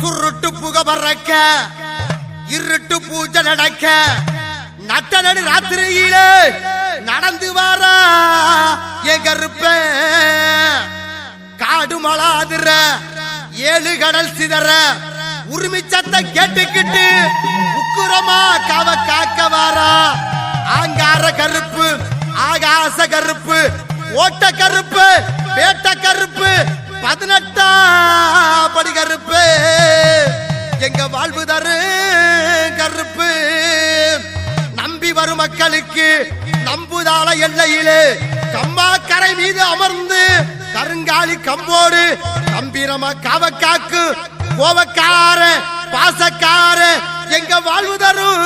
சுருட்டு புக பறக்க இருட்டு பூஜை நடக்க. நட்ட நடு ராத்திரியிலே நடந்து வாரா என் கருப்ப. காடு மலாதுற ஏழு கடல் சிதற. உரிமை கேட்டுக்கிட்டு உக்குரமா கவ காக்க வாரா. ஆங்கார கருப்பு ஆகாச கருப்பு ஓட்ட கருப்பு பேட்ட கருப்பு பதினெட்டாம் மக்களுக்கு நம்புதாள எல்லையிலே கம்மாக்கரை மீது அமர்ந்து கருங்காலி கம்போடு கம்பீரமா காவக்காக்கு கோவக்கார பாசக்கார எங்க வாழ்வு தரும்